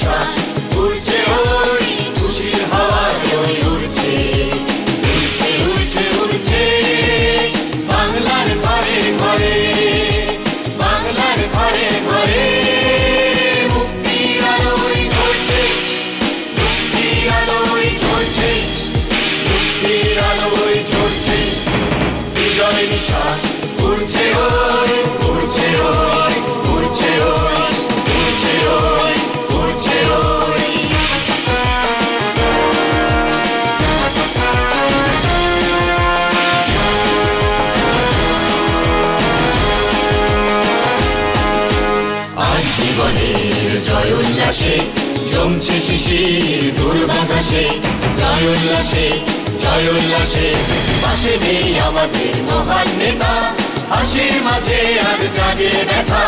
try. উল্লাসে জমছে শিশির দুর্বাঘাসে জয় উল্লাসে জয় উল্লাসে পাশে নেই আমাদের মহান নেতা হাসির মাঝে আর জাগে ব্যথা।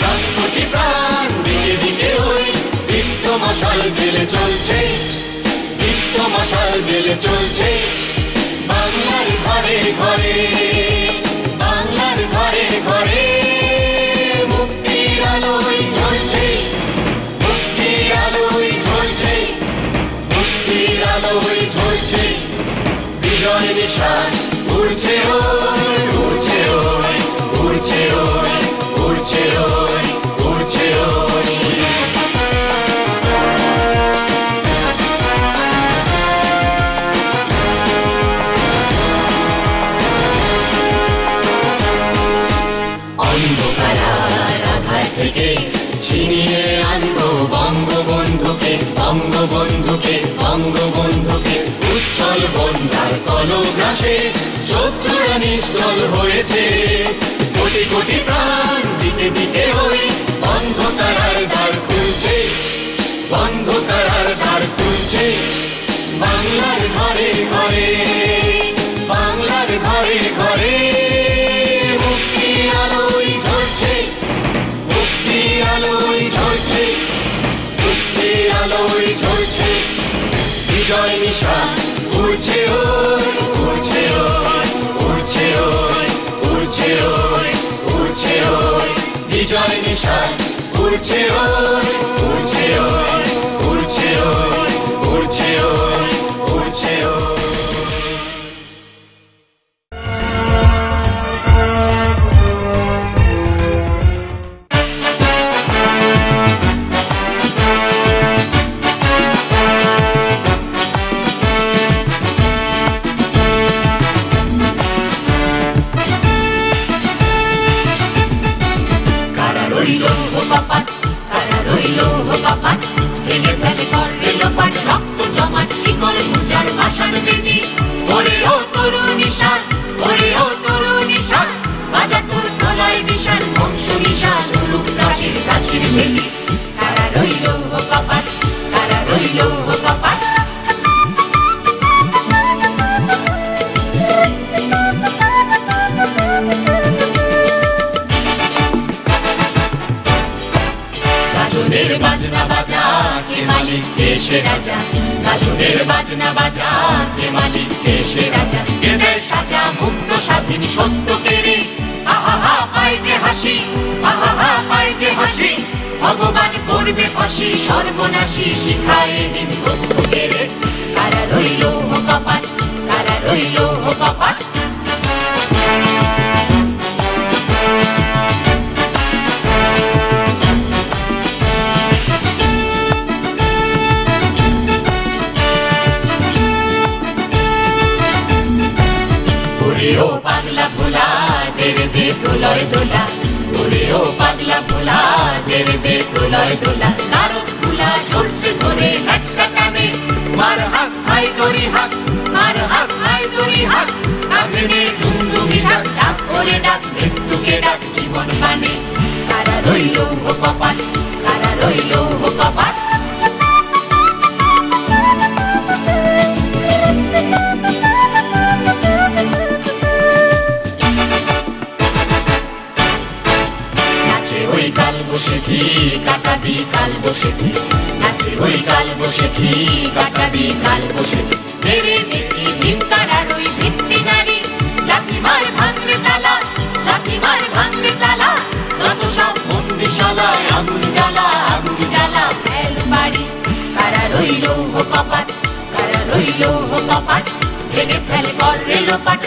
চার প্রাণ, দিকে দিকে ওই বৃত্ত মশাল জেলে চলছে বৃত্ত মশাল জেলে চলছে। বাংলার ঘরে ঘরে আকাশে শত্রুরা নিশ্চল হয়েছে। কোটি কোটি প্রাণ দিকে দিকে ওই অন্ধকার Chiva. রইল হো কপাট কারা রইল হো কপাট ভেঙে ফেলে করে লোপাট, রক্ত জমাট, শিকল পূজার ভাষণ বেদি ওরে ও তরু নিশান, ওরে ও তরু নিশান বাজা তোর প্রলয় বিশাল বংশ নিশান উলুক প্রাচীর প্রাচীর ভেদি বাজা, কে মালিক দেশে রাজা? গাজনের বাজনা বাজা, কে মালিক দেশে রাজা? কে দেয় সাজা, মুক্ত, স্বাধীন, সত্য কেড়ে? আহা পায় যে হাসি আহা পায় যে হাসি। ভগবান করবে ফাঁসি, সর্বনাশী শিখায় তথ্য কেড়ে কারা রইল হো কারা রইল হো ওরে ও পাগলা ভোলা দেরে দে প্রলয় দোলা। ওরে ও পাগলা ভোলা দেরে দে প্রলয় দোলা। নারদ ভোলা ঝরছে ধরে নাচটা টানে। মার হাত, হাই দড়ি হাত, মার হাত, হাই দড়ি হাত। কাঁধে দুমদুমি ডাক ডাক করে ডাক, মৃত্যুকে ডাক জীবন মানে কারা রইল কপাল, কারা রইল নাচে ওই কাল বসে থি কাটা দি কাল বসে থি নাচে ওই কাল বসে থি কাটা দি কাল বসে থি মেরে নীতি ভীম তারার ওই ভিত্তি নারী লাঠি ভাঙরে তালা লাঠি ভাঙরে তালা। আগুন জ্বালা, আগুন বাড়ি কারা রইল কপাট কারা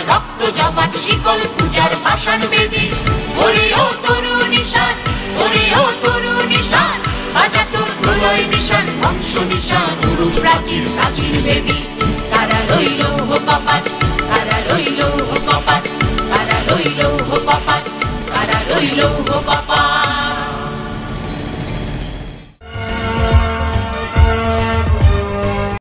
রক্ত জমাট, শিকল পূজার পাষাণ বেদি। তরু তরু তোর প্রাচীর প্রাচীর বেদি। কারা রইল হো কপাট কারা রইল হো